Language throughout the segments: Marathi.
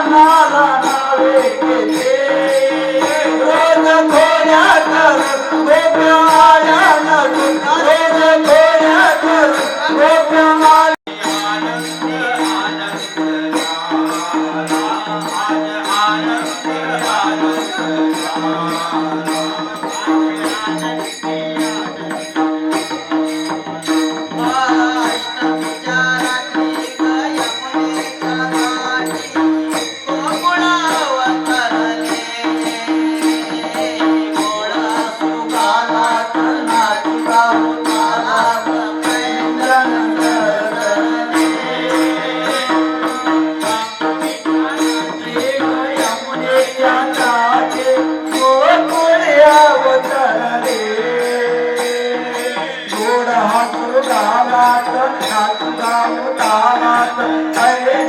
कानाला नावे केले रोज थोड्यात गोप्यायान रोज थोड्यात गोप्यायान आनंद आनंद आनंद आनंद ठाकुर दानाथ ठाकुर दानाथ हरे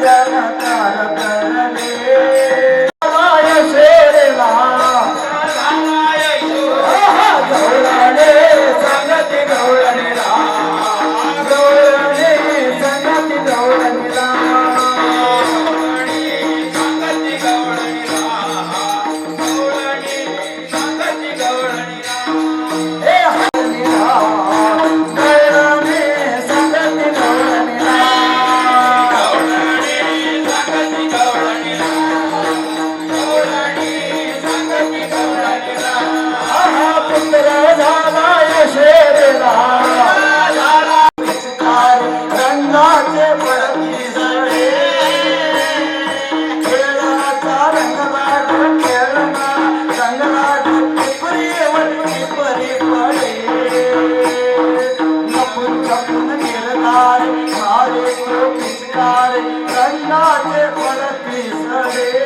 Yeah, what a piece of it.